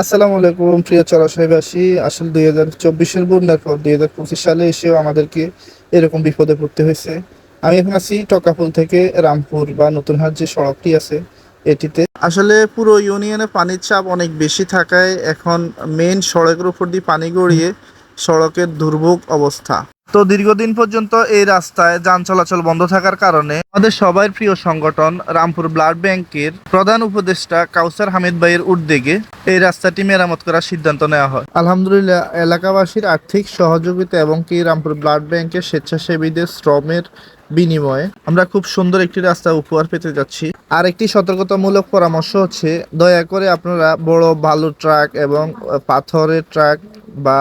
আসসালামু আলাইকুম, প্রিয় চলাশয়বাসী আসলে দুই হাজার চব্বিশের বন্যার পর দুই হাজার পঁচিশ সালে এসেও আমাদেরকে এরকম বিপদে পড়তে হয়েছে। আমি এখন আছি টকাপুল থেকে রামপুর বা নতুনহাট যে সড়কটি আছে, এটিতে। আসলে পুরো ইউনিয়নে পানির চাপ অনেক বেশি থাকায় এখন মেন সড়কের উপর দিয়ে পানি গড়িয়ে সড়কের দুর্ভোগ অবস্থা। তো দীর্ঘদিন পর্যন্ত এই রাস্তায় যান চলাচল বন্ধ থাকার কারণে আমাদের সবার প্রিয় সংগঠন রামপুর ব্লাড ব্যাংকের প্রধান উপদেষ্টা কাউসার হামিদ ভাইয়ের উদ্যোগে এই রাস্তাটি মেরামত করার সিদ্ধান্ত নেওয়া হয়। আলহামদুলিল্লাহ, এলাকাবাসীর আর্থিক সহযোগিতা এবং কি রামপুর ব্লাড ব্যাংকের স্বেচ্ছাসেবীদের শ্রমের বিনিময়ে আমরা খুব সুন্দর একটি রাস্তা উপহার পেতে যাচ্ছি। আর একটি সতর্কতামূলক পরামর্শ হচ্ছে, দয়া করে আপনারা বড় বালু ট্রাক এবং পাথরের ট্রাক বা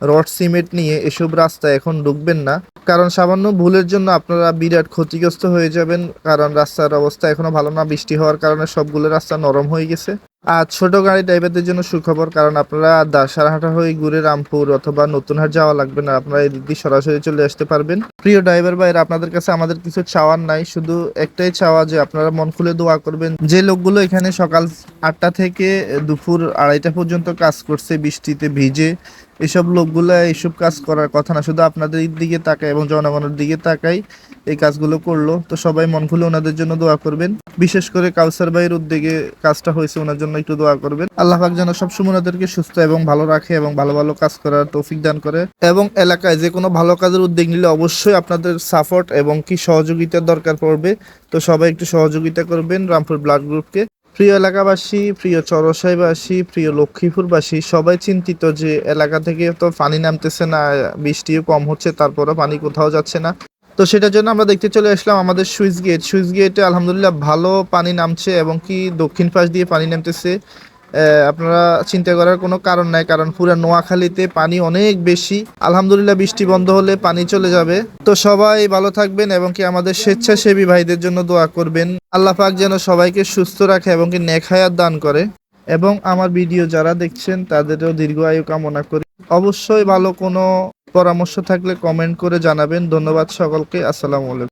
রড সিমেন্ট নিয়ে এসব রাস্তায় এখন ঢুকবেন না। কারণ সামান্য ভুলের জন্য আপনারা বিরাট ক্ষতিগ্রস্ত হয়ে যাবেন, কারণ রাস্তার অবস্থা এখনও ভালো না। বৃষ্টি হওয়ার কারণে সবগুলো রাস্তা নরম হয়ে গেছে। আর ছোট গাড়ি ড্রাইভারদের জন্য সুখবর, কারণ আপনারা দাসারহাটা হয়ে ঘুরে রামপুর অথবা নতুনহাট যাওয়া লাগবে না। আপনারা এদিক দিয়ে সরাসরি চলে আসতে পারবেন। প্রিয় ড্রাইভার ভাইরা আপনাদের কাছে আমাদের কিছু চাওয়ার নাই। শুধু একটাই চাওয়া যে আপনারা মন খুলে দোয়া করবেন। যে লোকগুলো এখানে সকাল আটটা থেকে দুপুর আড়াইটা পর্যন্ত কাজ করছে বৃষ্টিতে ভিজে এসব লোকগুলো এইসব কাজ করার কথা না, শুধু আপনাদের দিকে তাকায় এবং জনগণের দিকে তাকাই এই কাজগুলো করল। তো সবাই মন খুলে ওনাদের জন্য দোয়া করবেন। বিশেষ করে কাউসার ভাইয়ের উদ্যোগে কাজটা হয়েছে, ওনার জন্য একটু দোয়া করবেন। আল্লাহ পাক যেন সবসময় ওনাদেরকে সুস্থ এবং ভালো রাখে এবং ভালো ভালো কাজ করার তৌফিক দান করে। এবং এলাকায় যে কোনো ভালো কাজের উদ্যোগ নিলে অবশ্যই আপনাদের সাপোর্ট এবং কি সহযোগিতার দরকার পড়বে, তো সবাই একটু সহযোগিতা করবেন রামপুর ব্লাড গ্রুপকে। প্রিয় এলাকাবাসী, প্রিয় চরসাইবাসী, প্রিয় লক্ষ্মীপুরবাসী, সবাই চিন্তিত যে এলাকা থেকে তো পানি নামতেছে না, বৃষ্টিও কম হচ্ছে, তারপরও পানি কোথাও যাচ্ছে না। তো সেটার জন্য আমরা দেখতে চলে আসলাম আমাদের সুইচ গেট। সুইচ গেটে আলহামদুলিল্লাহ ভালো পানি নামছে এবং কি দক্ষিণ পাশ দিয়ে পানি নামতেছে। আপনারা চিন্তা করার কোনো কারণ নাই, কারণ পুরো নোয়াখালীতে পানি অনেক বেশি। আলহামদুলিল্লাহ বৃষ্টি বন্ধ হলে পানি চলে যাবে। তো সবাই ভালো থাকবেন এবং কি আমাদের স্বেচ্ছাসেবী ভাইদের জন্য দোয়া করবেন। আল্লাহ পাক যেন সবাইকে সুস্থ রাখে এবং কি নেখায়াত দান করে। এবং আমার ভিডিও যারা দেখছেন, তাদেরও দীর্ঘ আয়ু কামনা করি। অবশ্যই ভালো কোনো পরামর্শ থাকলে কমেন্ট করে জানাবেন। ধন্যবাদ সকলকে। আসসালামু আলাইকুম।